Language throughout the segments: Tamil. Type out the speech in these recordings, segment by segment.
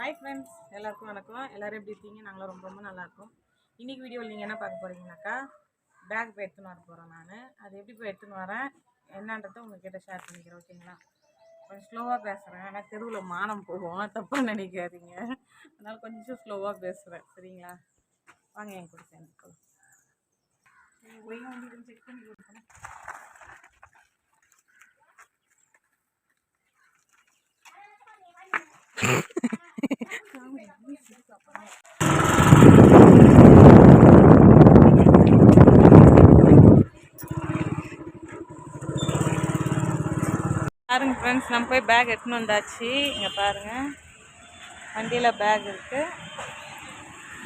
ஹாய் ஃப்ரெண்ட்ஸ் எல்லாருக்கும் வணக்கம். எல்லோரும் எப்படி இருக்கீங்க? நாங்களும் ரொம்ப ரொம்ப நல்லா இன்றைக்கி வீடியோவில் நீங்கள் என்ன பார்க்க போகிறீங்கனாக்கா பேக் போய் எடுத்துன்னு வர போகிறேன் நான். அது எப்படி போய் எடுத்துன்னு வரேன்? என்னன்றதை உங்ககிட்ட ஷேர் பண்ணிக்கிறேன் ஓகேங்களா கொஞ்சம் ஸ்லோவாக பேசுகிறேன் ஏன்னா தெருவில் மானம் போகும். தப்பாக நினைக்காதீங்க. அதனால் கொஞ்சம் ஸ்லோவாக பேசுகிறேன் சரிங்களா? வாங்க என் கூட சேர்ந்துக்கலாம். செக் பண்ணி கொடுக்கணும் பாருங்க ஃப்ரெண்ட்ஸ் நம்ம போய் பேக் எடுத்துன்னு வந்தாச்சு. இங்கே பாருங்கள் வண்டியில் பேக் இருக்குது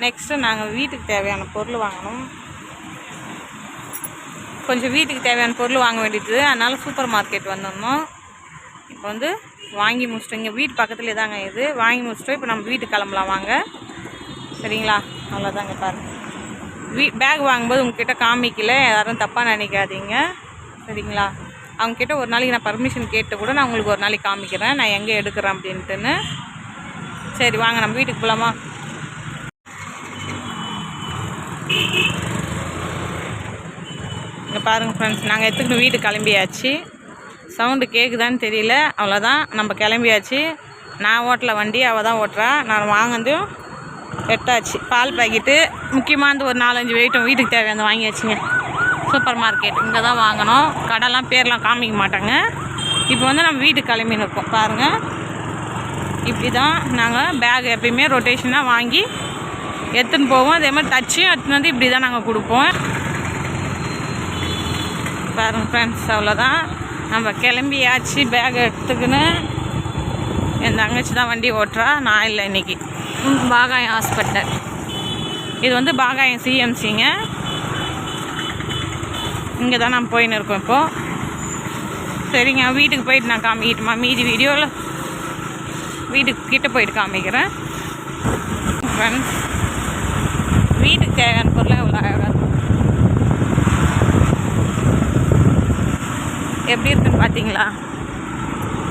நெக்ஸ்ட்டு நாங்கள் வீட்டுக்கு தேவையான பொருள் வாங்கணும். கொஞ்சம் வீட்டுக்கு தேவையான பொருள் வாங்க வேண்டியது. அதனால் சூப்பர் மார்க்கெட் வந்திருந்தோம். இப்போ வந்து வாங்கி முடிச்சிட்டோம். இங்கே வீட்டு பக்கத்துலேயே தாங்க இது. வாங்கி முடிச்சிட்டோம். இப்போ நம்ம வீட்டுக்கு கிளம்பலாம். வாங்க. சரிங்களா? அவ்வளோதாங்க பாருங்கள் வீ பேக் வாங்கும்போது உங்ககிட்ட காமிக்கல. யாரும் தப்பாக நினைக்காதீங்க. சரிங்களா? அவங்கக்கிட்ட ஒரு நாளைக்கு நான் பர்மிஷன் கேட்டு கூட நான் உங்களுக்கு ஒரு நாளைக்கு காமிக்கிறேன். நான் எங்கே எடுக்கிறேன் அப்படின்ட்டுன்னு. சரி வாங்க. நம்ம வீட்டுக்கு போகலாமா இங்கே பாருங்கள் ஃப்ரெண்ட்ஸ் நாங்கள் எடுத்துக்கிட்டு வீட்டுக்கு கிளம்பியாச்சு. சவுண்டு கேட்குதான்னு தெரியல. அவ்வளோதான் நம்ம கிளம்பியாச்சு. நான் ஓட்டல வண்டி அவள் தான் ஓட்டுறா. நான் வாங்கினதும் எட்டாச்சு. பால் பாக்கெட்டு முக்கியமாக ஒரு நாலஞ்சு வெயிட்டும் வீட்டுக்கு தேவையானது வாங்கியாச்சுங்க சூப்பர் மார்க்கெட். இங்கே தான் வாங்கினோம் கடைலாம் பேர்லாம் காமிக்க மாட்டாங்க. இப்போ வந்து நம்ம வீட்டுக்கு கிளம்பின்னு நிற்போம் பாருங்கள் இப்படி தான் நாங்கள் பேக் எப்பயுமே ரொட்டேஷனாக வாங்கி எடுத்துன்னு போவோம். அதே மாதிரி தச்சும் எடுத்துன்னு வந்து இப்படி தான் நாங்கள் கொடுப்போம். பாருங்கள் ஃப்ரெண்ட்ஸ் அவ்வளோதான் நம்ம கிளம்பியாச்சு பேக் எடுத்துக்கின்னு. என் தங்கச்சி தான் வண்டி ஓட்டுறா. நான் இல்லை இன்றைக்கி பாகாயம் ஹாஸ்பிட்டல் இது வந்து பாகாயம் சிஎம்சிங்க இங்கே தான் நான் போயின்னு இருக்கோம் இப்போது சரிங்க வீட்டுக்கு போயிட்டு நான் காமிக்கிட்டுமா? மீதி வீடியோவில் வீட்டுக்கு கிட்ட போயிட்டு காமிக்கிறேன். ஃப்ரெண்ட்ஸ் வீட்டுக்கு தேவையான பொருளாக எவ்வளோ அழகாக எப்படி இருக்குன்னு பார்த்தீங்களா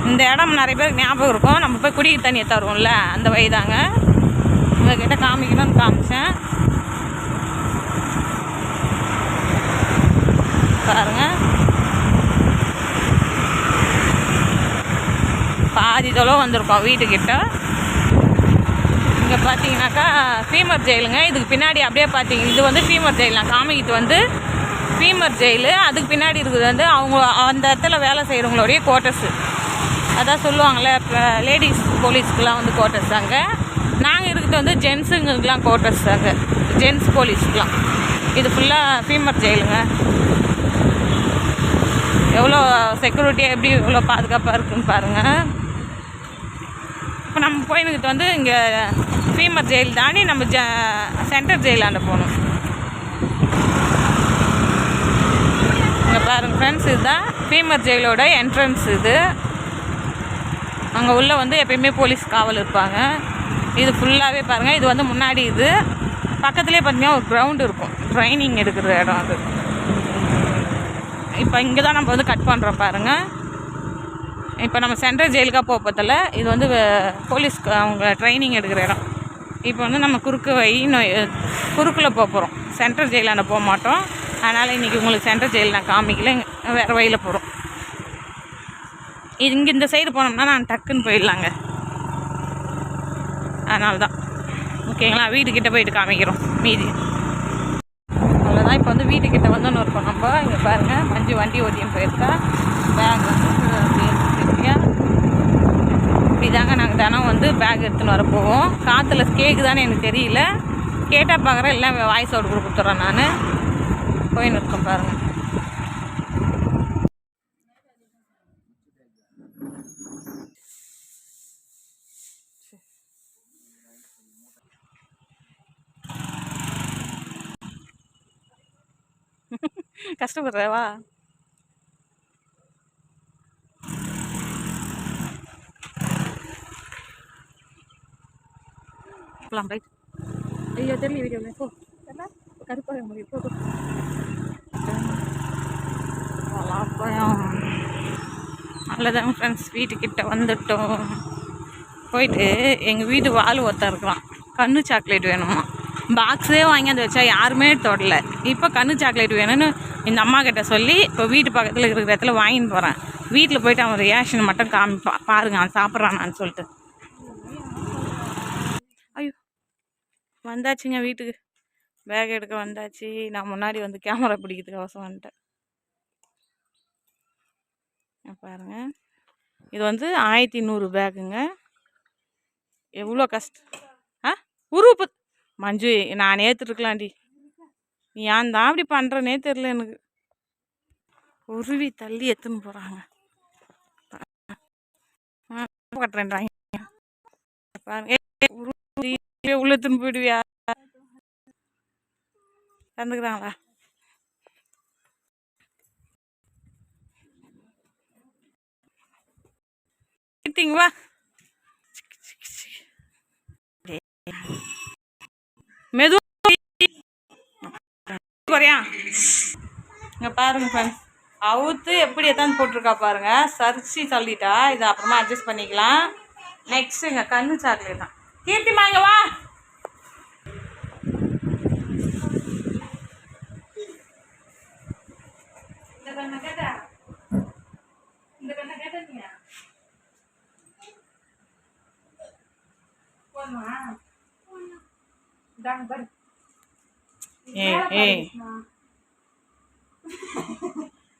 இந்த இடம் நிறைய பேருக்கு ஞாபகம் இருக்கும். நம்ம போய் குடிக்க தண்ணியை தருவோம்ல அந்த வழிதாங்க. உங்ககிட்ட காமிக்கணும்னு காமிச்சேன். பாருங்க. பாதி தொலை வந்திருக்கோம் வீட்டுக்கிட்ட. இங்கே பார்த்தீங்கன்னாக்கா ஃபீமர் ஜெயிலுங்க. இதுக்கு பின்னாடி அப்படியே பார்த்தீங்க இது வந்து ஃபீமர் ஜெயில். நான் காமிக்கிட்டு வந்து ஃபீமர் ஜெயிலு. அதுக்கு பின்னாடி இருக்குது வந்து அவங்க அந்த இடத்துல வேலை செய்கிறவங்களுடைய குவார்ட்டர்ஸு அதான் சொல்லுவாங்கள்ல இப்போ லேடிஸ் போலீஸ்க்குலாம் வந்து குவார்ட்டர்ஸ் அங்கே. நாங்கள் இருக்கிறது வந்து ஜென்ஸுங்களுக்குலாம் குவார்ட்டர்ஸ் அங்கே. ஜென்ஸ் போலீஸ்க்குலாம் இது ஃபுல்லாக ஃபீமர் ஜெயிலுங்க எவ்வளோ செக்யூரிட்டியாக எப்படி எவ்வளோ பாதுகாப்பாக இருக்குன்னு பாருங்கள் இப்போ நம்ம போயினுக்கிட்ட வந்து இங்கே ஃபீமர் ஜெயில் தாண்டி நம்ம ஜ சென்டர் ஜெயிலாண்ட போகணும். பாருங்கள் ஃப்ரெண்ட்ஸ் இதுதான் ஃபீமர் ஜெயிலோட என்ட்ரன்ஸ் இது. அங்கே உள்ளே வந்து எப்பயுமே போலீஸ் காவல் இருப்பாங்க. இது ஃபுல்லாகவே பாருங்கள் இது வந்து முன்னாடி இது. பக்கத்துலேயே பார்த்தீங்கன்னா ஒரு கிரவுண்ட் இருக்கும். ட்ரைனிங் எடுக்கிற இடம் அது. இப்போ இங்கே தான் நம்ம வந்து கட் பண்ணுறோம் பாருங்கள் இப்போ நம்ம சென்ட்ரல் ஜெயிலுக்காக போகிறதில்ல இது வந்து போலீஸ் அவங்க ட்ரைனிங் எடுக்கிற இடம். இப்போ வந்து நம்ம குறுக்கு வழி குறுக்கில் போக போகிறோம் சென்ட்ரல் ஜெயிலாண்ட போக மாட்டோம். அதனால் இன்றைக்கி உங்களுக்கு சென்ட்ரல் ஜெயில் நான் காமிக்கல. வேறு வழியில் போகிறோம் இது இங்கே இந்த சைடு போனோம்னா நான் டக்குன்னு போயிடலாங்க. அதனால தான் ஓகேங்களா? வீட்டுக்கிட்ட போயிட்டு காமிக்கிறோம். மீதி. அவ்வளோதான் இப்போ வந்து வீட்டுக்கிட்ட வந்து ஒன்று இருக்கோம் நம்ம இங்கே பாருங்கள் மஞ்சு வண்டி ஓட்டின்னு போயிருக்கா. பேக் வந்து நாங்கள் தினம் வந்து பேக் எடுத்துன்னு வர போவோம். காற்றுல கேட்குதான்னு எனக்கு தெரியல. கேட்டால் பார்க்குறேன். எல்லாம் வாய்ஸ் அவுட் கொடுத்துட்றேன் நான். போயின்னு இருக்கோம் பாருங்கள் கஷ்டப்படுறவா? ரைட் ஐயோ தெரியல வீடியோவில் போ. கருப்பாக முடியும் போ. பலாப்பழம் அவ்வளோதான் ஃப்ரெண்ட்ஸ் வீட்டுக்கிட்ட வந்துட்டோம். போயிட்டு எங்கள் வீட்டு வால் ஒருத்தன் இருக்கிறான் கண்ணு சாக்லேட் வேணுமா? பாக்ஸே வாங்கியாந்து வச்சா யாருமே தொடல. இப்போ கண்ணு சாக்லேட் வேணும்னு இந்த அம்மா கிட்ட சொல்லி இப்போ வீட்டு பக்கத்தில் இருக்கிற இடத்துல வாங்கிட்டு போகிறேன் வீட்டில் போயிட்டு அவன் ரியாக்ஷன் மட்டும் காமிப்பா. பாருங்க அவன் சாப்பிட்றானான்னு சொல்லிட்டு. ஐயோ வந்தாச்சுங்க வீட்டுக்கு. பேக் எடுக்க வந்தாச்சு. நான் முன்னாடி வந்து கேமரா பிடிக்கிறதுக்கு அவசரம் வந்துட்டேன் பாருங்க. இது வந்து ஆயிரத்தி நூறு பேக்குங்க. எவ்வளோ கஷ்டம் ஆ? உருப்பு மஞ்சு நான் ஏற்றுருக்கலாம்டி நீ ஏன் தான் அப்படி பண்ணுறனே தெரில எனக்கு. உருவி தள்ளி எடுத்துன்னு போகிறாங்க கட்டுறேன்றாங்க. பாருங்க. உருவி உள்ளத்துன்னு போயிடுவியா? தந்துக்கிறாங்களா? கிட்டிங்க வா மெது குறையா இங்க பாருங்க ஃப்ரெண்ட்ஸ் அவுத்து எப்படி எத்தான் போட்டிருக்கா பாருங்க. சரிச்சு தள்ளிட்டா. இதை அப்புறமா அட்ஜஸ்ட் பண்ணிக்கலாம். நெக்ஸ்ட் இங்க கண்ணு சாக்லேட் தான். கீர்த்திமா இங்க வா. இந்த கண்ணை கேட்டா? இந்த கண்ணை கேட்டா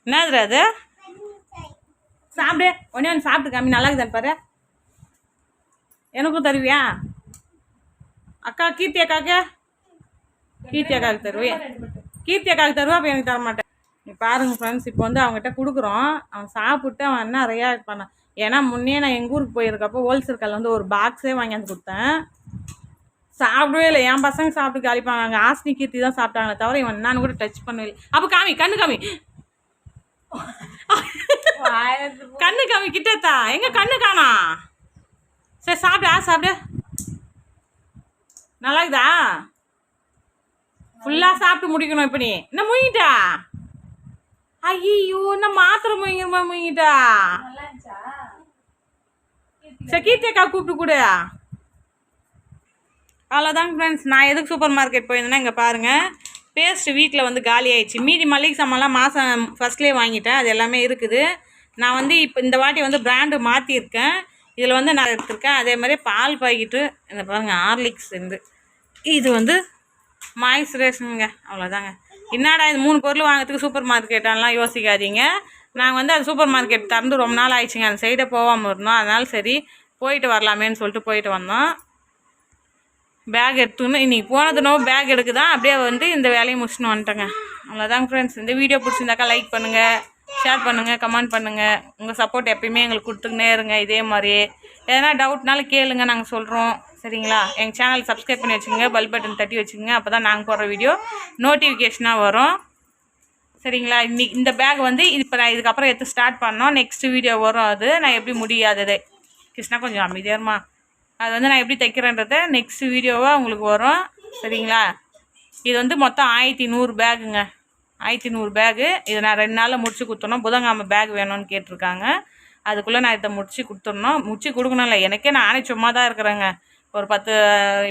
என்னதுடா அது? சாப்பிடு. ஒன்னே ஒன்று சாப்பிட்டு காமி நல்லா இருக்குதான்னு பாரு. எனக்கும் தருவியா? அக்கா கீர்த்தி அக்காக்கு கீர்த்தி அக்காவுக்கு தருவியா? கீர்த்தி அக்காவுக்கு தருவா அப்போ எனக்கு தர மாட்டேன் நீ பாருங்க ஃப்ரெண்ட்ஸ் இப்போ வந்து அவங்ககிட்ட கொடுக்குறோம். அவன் சாப்பிட்டு அவன் என்ன ரியாக்ட் பண்ணான் ஏன்னா முன்னே நான் எங்கள் ஊருக்கு போயிருக்கப்போ ஹோல்சேல் கடையில் வந்து ஒரு பாக்ஸே வாங்கியாந்து கொடுத்தேன். சாப்பிடவே இல்லை. என் பசங்க சாப்பிட்டு காலிப்பாங்க அங்கே ஆஸ்னி கீர்த்தி தான் சாப்பிட்டாங்களே தவிர இவன் என்னன்னு கூட டச் பண்ணவே இல்லை. அப்போ காமி கண்ணு காமி. கண்ணு காமி கிட்டத்தா. எங்க கண்ணு காணா? சரி சாப்பிடு ஆ சாப்பிடு. நல்லா இருக்குதா? ஃபுல்லாக சாப்பிட்டு முடிக்கணும் இப்போ நீ. என்ன முயிட்டா ஐயோ என்ன மாத்திரை முங்கிற முயங்கிட்டா சரி கீர்த்தியக்கா கூப்பிட்டு கொடு. அவ்வளோதாங்க ஃப்ரெண்ட்ஸ் நான் எதுக்கு சூப்பர் மார்க்கெட் போயிருந்தேன்னா இங்கே பாருங்கள் பேஸ்ட் வீட்டில் வந்து காலி ஆயிடுச்சு. மீதி மளிகை சாமான்லாம் மாதம் ஃபஸ்ட்லேயே வாங்கிட்டேன். அது எல்லாமே இருக்குது. நான் வந்து இப்போ இந்த வாட்டி வந்து பிராண்டு மாற்றிருக்கேன் இதில் வந்து நான் எடுத்திருக்கேன். அதே மாதிரி பால் பாக்கெட்டு இந்த பாருங்கள் ஹார்லிக்ஸ் இருந்து. இது வந்து மாய்ஸ்சரைசருங்க அவ்வளோதாங்க என்னடா இது மூணு பொருள் வாங்குறதுக்கு சூப்பர் மார்க்கெட்டாலாம் யோசிக்காதீங்க. நாங்கள் வந்து அது சூப்பர் மார்க்கெட் திறந்து ரொம்ப நாள் ஆயிடுச்சுங்க. அந்த சைடே போகாமல் இருந்தோம். அதனால சரி போயிட்டு வரலாமேன்னு சொல்லிட்டு போயிட்டு வந்தோம். பேக் எடுத்துன்னு இன்றைக்கி போனதுனோ பேக் எடுக்குதான் அப்படியே வந்து இந்த வேலையை முடிச்சுன்னு வந்துட்டேங்க. அவ்வளோதாங்க ஃப்ரெண்ட்ஸ் இந்த வீடியோ பிடிச்சிருந்தாக்கா லைக் பண்ணுங்கள் ஷேர் பண்ணுங்கள் கமெண்ட் பண்ணுங்கள் உங்கள் சப்போர்ட் எப்பயுமே எங்களுக்கு கொடுத்துக்கினே இருங்க. இதே மாதிரி எதனா டவுட்னாலும் கேளுங்க நாங்கள் சொல்கிறோம் சரிங்களா? எங்கள் சேனல் சப்ஸ்கிரைப் பண்ணி வச்சுக்கோங்க பல் பட்டன் தட்டி வச்சுக்கோங்க. அப்போ தான் நாங்கள் போடுற வீடியோ நோட்டிஃபிகேஷனாக வரும். சரிங்களா? இன்னைக்கு இந்த பேக் வந்து இப்போ நான் இதுக்கப்புறம் எடுத்து ஸ்டார்ட் பண்ணோம் நெக்ஸ்ட் வீடியோ வரும் அது. நான் எப்படி முடியாதது? கிருஷ்ணா கொஞ்சம் அமைதியாருமா அது வந்து நான் எப்படி தைக்கிறேன்றத நெக்ஸ்ட் வீடியோவாக உங்களுக்கு வரும். சரிங்களா? இது வந்து மொத்தம் ஆயிரத்தி நூறு பேகுங்க ஆயிரத்தி நூறு பேகு இதை நான் ரெண்டு நாளில் முடிச்சு கொடுத்தோன்னா புதங்காம பேக் வேணும்னு கேட்டிருக்காங்க. அதுக்குள்ளே நான் இதை முடிச்சு கொடுத்துடணும். முடிச்சு கொடுக்கணும்ல எனக்கே நானே சும்மா தான் இருக்கிறேங்க. ஒரு பத்து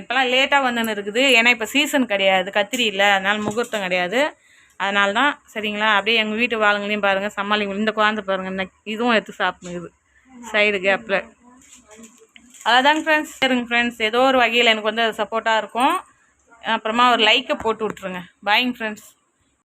இப்போலாம் லேட்டாக வந்துன்னு இருக்குது. ஏன்னா இப்போ சீசன் கிடையாது. கத்திரி இல்லை. அதனால் முகூர்த்தம் கிடையாது. அதனால தான் சரிங்களா? அப்படியே எங்கள் வீட்டு வாளுங்களையும் பாருங்கள் சமாளிங்க. இந்த குழந்தை பாருங்கள் இன்னைக்கு இதுவும் எடுத்து சாப்பிடுங்குது சைடு கேப்பில் அதாங்க ஃப்ரெண்ட்ஸ் சரிங்க ஃப்ரெண்ட்ஸ் ஏதோ ஒரு வகையில் எனக்கு வந்து அது சப்போர்ட்டாக இருக்கும். அப்புறமா ஒரு லைக்கை போட்டு விட்ருங்க பாய்ங்க ஃப்ரெண்ட்ஸ்